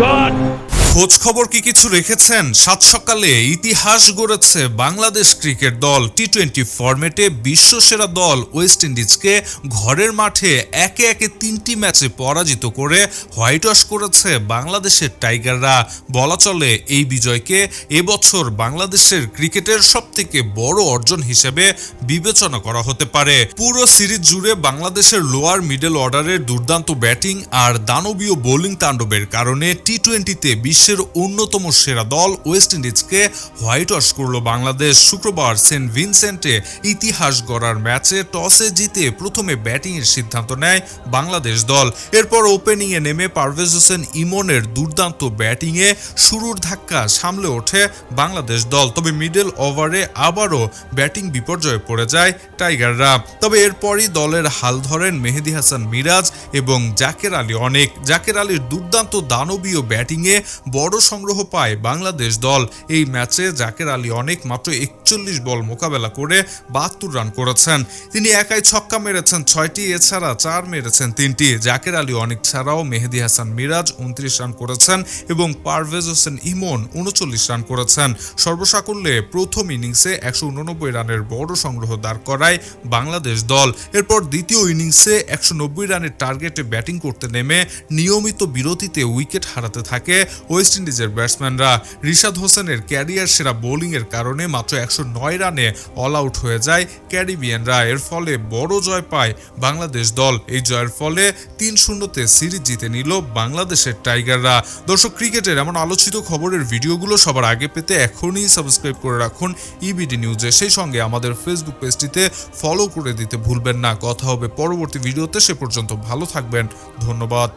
God. খোঁজ খবর কি কিছু রেখেছেন? সাত সকালে ইতিহাস গড়েছে বাংলাদেশ ক্রিকেট দল। টি টোয়েন্টি ফরম্যাটে বিশ্বসেরা দল ওয়েস্ট ইন্ডিজকে ঘরের মাঠে একে একে তিনটি ম্যাচে পরাজিত করে হোয়াইট ওয়াশ করেছে বাংলাদেশের টাইগাররা। বলা চলে এই বিজয়কে এবছর বাংলাদেশের ক্রিকেটের সবথেকে বড় অর্জন হিসেবে বিবেচনা করা হতে পারে। পুরো সিরিজ জুড়ে বাংলাদেশের লোয়ার মিডল অর্ডারের দুর্দান্ত ব্যাটিং আর দানবীয় বোলিং তাণ্ডবের কারণে টি টোয়েন্টিতে বিশ্বের অন্যতম সেরা দল ওয়েস্ট ইন্ডিজকে হোয়াইট ওয়াশ করল বাংলাদেশ। শুক্রবার সেন্ট ভিনসেন্টে ইতিহাস গড়ার ম্যাচে টসে জিতে প্রথমে ব্যাটিংয়ের সিদ্ধান্ত নেয় বাংলাদেশ দল। এরপর ওপেনিংয়ে নেমে পারভেজ হোসেন ইমনের দুর্দান্ত ব্যাটিংয়ে শুরুর ধাক্কা সামলে ওঠে বাংলাদেশ দল। তবে মিডল ওভারে আবারও ব্যাটিং বিপর্যয়ে পড়ে যায় টাইগাররা। তবে এরপরই দলের হাল ধরেন মেহেদি হাসান মিরাজ এবং জাকের আলী অনেক। জাকের আলীর দুর্দান্ত দানবীয় ব্যাটিংয়ে বড় সংগ্রহ পায় বাংলাদেশ দল। এই ম্যাচে জাকের আলী অনেক মাত্র একচল্লিশ বল মোকাবেলা করে বাহাত্তর রান করেছেন। তিনি একাই ছক্কা মেরেছেন ছয়টি, এছাড়া চার মেরেছেন তিনটি। জাকের আলী অনেক ছাড়াও মেহেদি হাসান মিরাজ উনত্রিশ রান করেছেন এবং পারভেজ হোসেন ইমন উনচল্লিশ রান করেছেন। সর্বসাকুল্যে প্রথম ইনিংসে একশো উননব্বই রানের বড় সংগ্রহ দাঁড় করায় বাংলাদেশ দল। এরপর দ্বিতীয় ইনিংসে একশো নব্বই রানের টার্গেটে ব্যাটিং করতে নেমে নিয়মিত বিরতিতে উইকেট হারাতে থাকে ওয়েস্ট ইন্ডিজের ব্যাটসম্যানরা। রিশাদ হোসেনের ক্যারিয়ার সেরা বোলিংয়ের কারণে মাত্র একশো নয় রানে অল আউট হয়ে যায় ক্যারিবিয়ানরা। এর ফলে বড় জয় পায় বাংলাদেশ দল। এই জয়ের ফলে তিন শূন্যতে সিরিজ জিতে নিল বাংলাদেশের টাইগাররা। দর্শক, ক্রিকেটের এমন আলোচিত খবরের ভিডিওগুলো সবার আগে পেতে এখনই সাবস্ক্রাইব করে রাখুন ইবিডি নিউজে। সেই সঙ্গে আমাদের ফেসবুক পেজটিতে ফলো করে দিতে ভুলবেন না। কথা হবে পরবর্তী ভিডিওতে। সে পর্যন্ত ভালো থাকবেন। ধন্যবাদ।